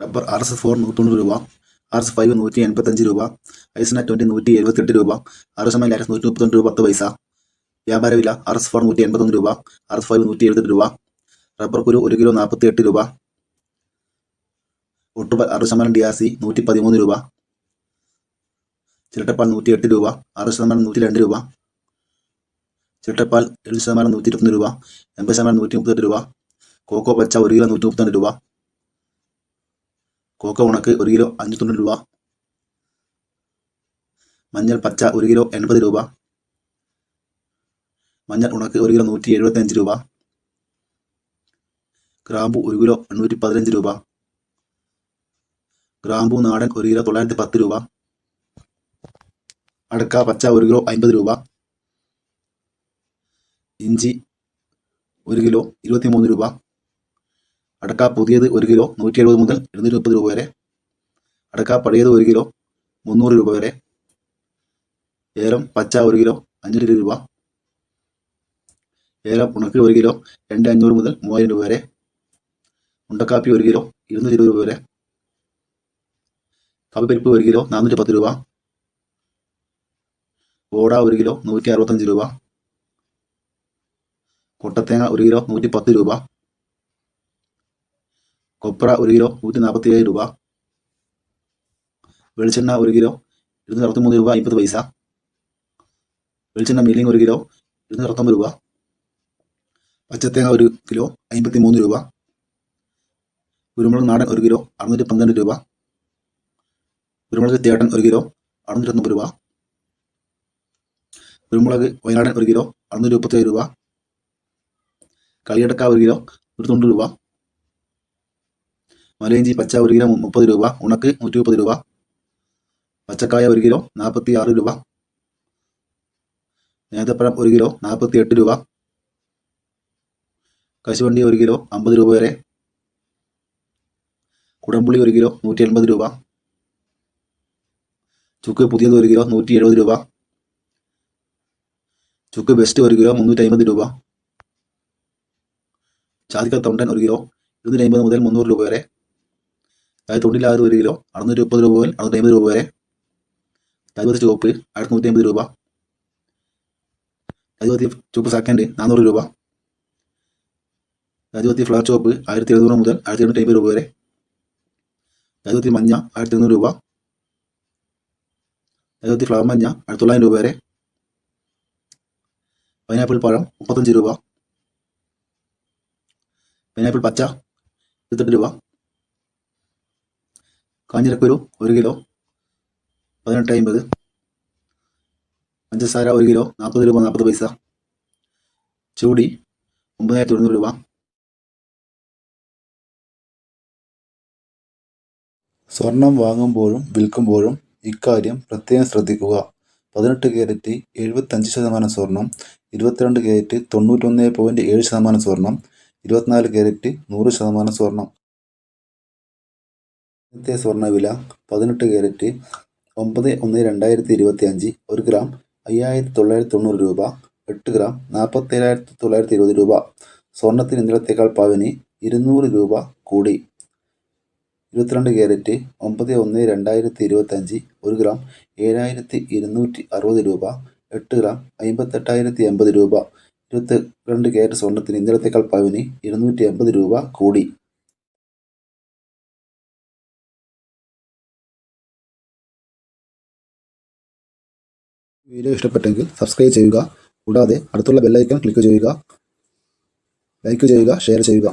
Rubber R S four നൂറ്റൊണ്ണൂറ് രൂപ R S five നൂറ്റി എൺപത്തഞ്ച് രൂപ ഐസന ട്വന്റി നൂറ്റി എഴുപത്തെട്ട് രൂപ ആർ എസ് എം എൽ നൂറ്റി മുപ്പത്തൊന്ന് രൂപ പത്ത് പൈസ വ്യാപാര വില ആർ എസ് ഫോർ നൂറ്റി എൺപത്തൊന്ന് രൂപ ആർ എസ് ഫൈവ് നൂറ്റി എഴുപത്തെട്ട് രൂപ റബ്ബർ കുരു ഒരു കിലോ നാൽപ്പത്തി എട്ട് രൂപ ഒട്ടുപാൽ ആറ് ശതമാനം ഡി ആർ സി നൂറ്റി പതിമൂന്ന് രൂപ ചിരട്ടപ്പാൽ നൂറ്റി എട്ട് രൂപ ആറ് ശതമാനം നൂറ്റി രണ്ട് രൂപ ചിരട്ടപ്പാൽ എഴുപത് ശതമാനം നൂറ്റി ഇരുപത്തൊന്ന് രൂപ എൺപത് ശതമാനം നൂറ്റി മുപ്പത്തെട്ട് രൂപ കോക്കോ പച്ച ഒരു കിലോ നൂറ്റി മുപ്പത്തിരണ്ട് രൂപ കോക്കോ ഉണക്ക് ഒരു കിലോ അഞ്ഞൂറ്റി തൊണ്ണൂറ് രൂപ. മഞ്ഞൾ പച്ച ഒരു കിലോ എൺപത് രൂപ. മഞ്ഞൾ ഉണക്ക് ഒരു കിലോ നൂറ്റി എഴുപത്തഞ്ച് രൂപ. ഗ്രാമ്പു ഒരു കിലോ എണ്ണൂറ്റി പതിനഞ്ച് രൂപ. ഗ്രാമ്പു നാടൻ ഒരു കിലോ തൊള്ളായിരത്തി പത്ത് രൂപ. അടക്ക പച്ച ഒരു കിലോ അൻപത് രൂപ. ഇഞ്ചി ഒരു കിലോ ഇരുപത്തി മൂന്ന് രൂപ. അടക്ക പുതിയത് ഒരു കിലോ നൂറ്റി എഴുപത് മുതൽ എഴുന്നൂറ്റി മുപ്പത് രൂപ വരെ. അടക്ക പഴയത് ഒരു കിലോ മുന്നൂറ് രൂപ വരെ. ഏലം പച്ച ഒരു കിലോ അഞ്ഞൂറ് രൂപ. ഏലം ഉണക്കി ഒരു കിലോ രണ്ട് അഞ്ഞൂറ് മുതൽ മൂവായിരം രൂപ വരെ. ഉണ്ടക്കാപ്പി ഒരു കിലോ ഇരുന്നൂറ്റി ഇരുപത് രൂപ വരെ. കവിപ്പരിപ്പ് ഒരു കിലോ നാനൂറ്റി പത്ത് രൂപ. ഓട ഒരു കിലോ നൂറ്റി അറുപത്തഞ്ച് രൂപ. കൊട്ടത്തേങ്ങ ഒരു കിലോ നൂറ്റി പത്ത് രൂപ. കൊപ്ര ഒരു കിലോ നൂറ്റി നാൽപ്പത്തി ഏഴ് രൂപ. വെളിച്ചെണ്ണ ഒരു കിലോ ഇരുന്നൂറ്റി അറുപത്തിമൂന്ന് രൂപ അമ്പത് പൈസ. വെളിച്ചെണ്ണ മില്ലിങ് ഒരു കിലോ ഇരുന്നൂറ്റി അറുപത്തൊമ്പത് രൂപ. പച്ചത്തേങ്ങ ഒരു കിലോ അമ്പത്തി മൂന്ന് രൂപ. കുരുമുളക് നാടൻ ഒരു കിലോ അറുന്നൂറ്റി പന്ത്രണ്ട് രൂപ. കുരുമുളക് തേട്ടൻ ഒരു കിലോ അറുന്നൂറ്റി രൂപ. കുരുമുളക് വയനാടൻ ഒരു കിലോ അറുന്നൂറ്റി മുപ്പത്തേഴ് രൂപ. കളിയടക്ക ഒരു കിലോ നൂറ്റി തൊണ്ണൂറ് രൂപ. മലയിഞ്ചി പച്ച ഒരു കിലോ മുപ്പത് രൂപ. ഉണക്ക് നൂറ്റി മുപ്പത് രൂപ. പച്ചക്കായ ഒരു കിലോ നാൽപ്പത്തി ആറ് രൂപ. നേന്ത്രപ്പഴം ഒരു കിലോ നാൽപ്പത്തി എട്ട് രൂപ. കശുവണ്ടി ഒരു കിലോ അമ്പത് രൂപ വരെ. കുടംപുളി ഒരു കിലോ നൂറ്റി എൺപത് രൂപ. ചുക്ക് പുതിയത് ഒരു കിലോ നൂറ്റി എഴുപത് രൂപ. ചുക്ക് ബെസ്റ്റ് ഒരു കിലോ മുന്നൂറ്റി അമ്പത് രൂപ. ചാതിക്ക തൊണ്ടൻ ഒരു കിലോ ഇരുന്നൂറ്റി അമ്പത് മുതൽ മുന്നൂറ് രൂപ വരെ. അതായത് തൊണ്ടിലാറ് ഒരു കിലോ അറുന്നൂറ്റി മുപ്പത് രൂപ മുതൽ അറുന്നൂറ്റി അമ്പത് രൂപ വരെ. തൈപത്തി ചുവപ്പ് ആയിരത്തി നൂറ്റി അമ്പത് രൂപ. തൈപത്തി ചുവപ്പ് സെക്കൻഡ് നാനൂറ് രൂപ. തൈപത്തി ഫ്ലവർ ചുവപ്പ് ആയിരത്തി എഴുന്നൂറ് മുതൽ ആയിരത്തി എണ്ണൂറ്റി അമ്പത് രൂപ വരെ. തൈപത്തി മഞ്ഞ ആയിരത്തി എണ്ണൂറ് രൂപ. തൈപത്തി ഫ്ലവർ മഞ്ഞ ആയിരത്തി തൊള്ളായിരം രൂപ വരെ. പൈനാപ്പിൾ പഴം മുപ്പത്തഞ്ച് രൂപ. പൈനാപ്പിൾ പച്ച ഇരുപത്തെട്ട് രൂപ. കാഞ്ഞിരക്കുരു ഒരു കിലോ പതിനെട്ട് അമ്പത് പഞ്ചസാര ഒരു കിലോ നാൽപ്പത് രൂപ നാൽപ്പത് പൈസ. ചൂടി ഒമ്പതിനായിരത്തി എഴുന്നൂറ് രൂപ. സ്വർണം വാങ്ങുമ്പോഴും വിൽക്കുമ്പോഴും ഇക്കാര്യം പ്രത്യേകം ശ്രദ്ധിക്കുക. പതിനെട്ട് ക്യാരറ്റ് എഴുപത്തഞ്ച് ശതമാനം സ്വർണം ഇരുപത്തിരണ്ട് ക്യാരറ്റ് തൊണ്ണൂറ്റൊന്ന് പോയിന്റ് ഏഴ് ശതമാനം സ്വർണം ഇരുപത്തിനാല് ക്യാരറ്റ് നൂറ് ശതമാനം സ്വർണം. ഇന്നത്തെ സ്വർണവില പതിനെട്ട് ക്യാരറ്റ് ഒമ്പത് ഒന്ന് രണ്ടായിരത്തി ഇരുപത്തി അഞ്ച് ഒരു ഗ്രാം അയ്യായിരത്തി തൊള്ളായിരത്തി തൊണ്ണൂറ് രൂപ എട്ട് ഗ്രാം നാൽപ്പത്തേഴായിരത്തി തൊള്ളായിരത്തി ഇരുപത് രൂപ. സ്വർണത്തിന് ഇന്നലത്തേക്കാൾ പവന് ഇരുന്നൂറ് രൂപ കൂടി. ഇരുപത്തിരണ്ട് കാരറ്റ് ഒമ്പത് ഒന്ന് രണ്ടായിരത്തി ഇരുപത്തഞ്ച് ഒരു ഗ്രാം ഏഴായിരത്തി ഇരുന്നൂറ്റി അറുപത് രൂപ എട്ട് ഗ്രാം അമ്പത്തെട്ടായിരത്തി എൺപത് രൂപ. ഇരുപത്തി രണ്ട് ക്യാരറ്റ് സ്വർണത്തിന് ഇന്നലത്തേക്കാൾ പവന് ഇരുന്നൂറ്റി എൺപത് രൂപ കൂടി. വീഡിയോ ഇഷ്ടപ്പെട്ടെങ്കിൽ സബ്സ്ക്രൈബ് ചെയ്യുക. കൂടാതെ അടുത്തുള്ള ബെല്ലൈക്കൺ ക്ലിക്ക് ചെയ്യുക. ലൈക്ക് ചെയ്യുക ഷെയർ ചെയ്യുക.